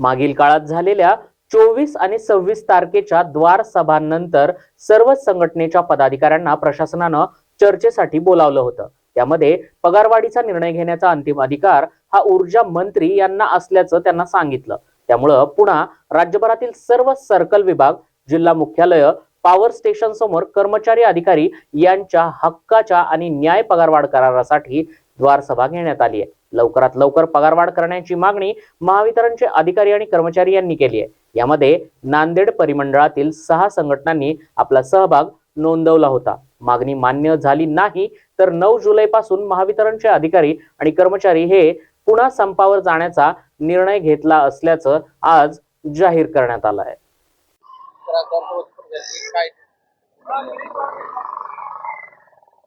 मागील काळात झालेल्या चोवीस आणि सव्वीस तारखेच्या द्वार सभांनंतर सर्वच संघटनेच्या पदाधिकाऱ्यांना प्रशासनानं चर्चेसाठी बोलावलं होतं. त्यामध्ये पगारवाढीचा निर्णय घेण्याचा अंतिम अधिकार हा ऊर्जा मंत्री यांना असल्याचं त्यांना सांगितलं. त्यामुळं पुन्हा राज्यभरातील सर्व सर्कल विभाग जिल्हा मुख्यालय पॉवर स्टेशन समोर कर्मचारी अधिकारी यांच्या हक्काच्या आणि न्याय पगारवाढ करारासाठी द्वारसभा घेण्यात आली आहे. लवकरात लवकर पगारवाढ करण्याची मागणी महावितरणचे अधिकारी आणि कर्मचारी यांनी केली आहे. यामध्ये नांदेड परिमंडळातील सहा संघटनांनी आपला सहभाग नोंदवला होता. मागणी मान्य झाली नाही तर नऊ जुलै पासून महावितरणचे अधिकारी आणि कर्मचारी हे पुन्हा संपावर जाण्याचा निर्णय घेतला असल्याचं आज जाहीर करण्यात आलं आहे.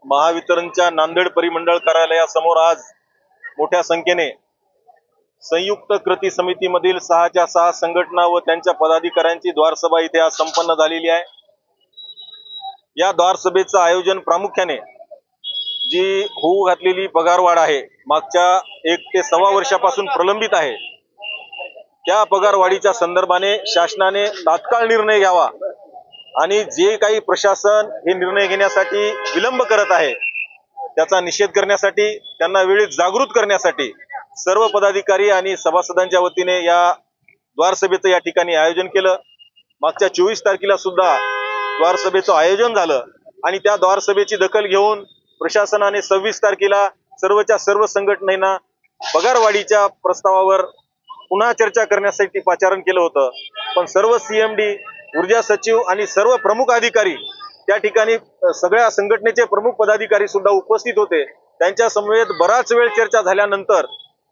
महावितरणच्या नांदेड परिमंडळ कार्यालयासमोर आज मोठ्या संख्येने संयुक्त कृती समितीमधील सहाच्या सहा संघटना व त्यांच्या पदाधिकाऱ्यांची द्वारसभा इथे आज संपन्न झालेली आहे. या द्वारसभेचं आयोजन प्रामुख्याने जी होऊ घातलेली पगारवाढ आहे मागच्या एक ते सव्वा वर्षापासून प्रलंबित आहे त्या पगारवाढीच्या संदर्भाने शासनाने तात्काळ निर्णय घ्यावा आणि जे काही प्रशासन हे निर्णय घेण्यासाठी विलंब करत आहे त्याचा निषेध करण्यासाठी त्यांना वेळेत जागृत करण्यासाठी सर्व पदाधिकारी आणि सभासदांच्या वतीने या द्वारसभेचं या ठिकाणी आयोजन केलं. मागच्या चोवीस तारखेला सुद्धा द्वारसभेचं आयोजन झालं आणि त्या द्वारसभेची दखल घेऊन प्रशासनाने सव्वीस तारखेला सर्वच्या सर्व संघटनेना पगारवाढीच्या प्रस्तावावर पुन्हा चर्चा करण्यासाठी पाचारण केलं होतं. पण सर्व सीएमडी ऊर्जा सचिव आणि सर्व प्रमुख अधिकारी त्या ठिकाणी सगळ्या संघटनेचे प्रमुख पदाधिकारी सुद्धा उपस्थित होते. त्यांच्या समवेत बराच वेळ चर्चा झाल्यानंतर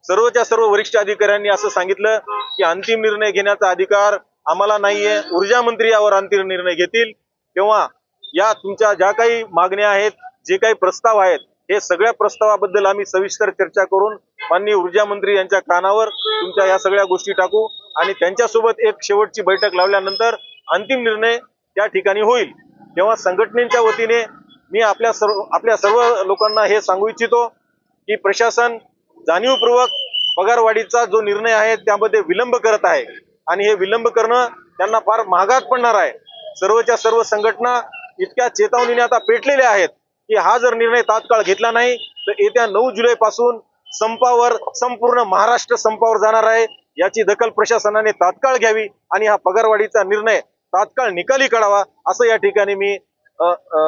सर्वच्या सर्व वरिष्ठ अधिकाऱ्यांनी असं सांगितलं की अंतिम निर्णय घेण्याचा अधिकार आम्हाला नाहीये. ऊर्जा मंत्री यावर अंतिम निर्णय घेतील. तेव्हा या तुमच्या ज्या काही मागण्या आहेत जे काही प्रस्ताव आहेत हे सगळ्या प्रस्तावाबद्दल आम्ही सविस्तर चर्चा करून माननीय ऊर्जा मंत्री यांच्या कानावर तुमच्या या सगळ्या गोष्टी टाकू आणि त्यांच्यासोबत एक शेवटची बैठक लावल्यानंतर अंतिम निर्णय त्या ठिकाणी होईल. तेव्हा संघटनेच्या वतीने मी आपल्या सर्व आपल्या सर्व लोकांना हे सांगू इच्छितो की प्रशासन जाणीवपूर्वक पगारवाढीचा जो निर्णय आहे त्यामध्ये विलंब करत आहे. आणि हे विलंब करणं त्यांना फार महागात पडणार आहे. सर्वच्या सर्व संघटना इतक्या चेतावणीने आता पेटलेल्या आहेत की हा जर निर्णय तात्काळ घेतला नाही तर येत्या नऊ जुलैपासून संपावर संपूर्ण महाराष्ट्र संपावर जाणार आहे. याची दखल प्रशासनाने तात्काळ घ्यावी आणि हा पगारवाढीचा निर्णय तात्काळ निकाली काढावा असं या ठिकाणी मी अ, अ,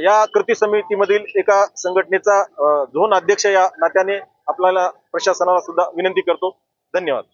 या कृती समितीमधील एका संघटनेचा झोन अध्यक्ष या नात्याने आपल्याला प्रशासनाला सुद्धा विनंती करतो. धन्यवाद.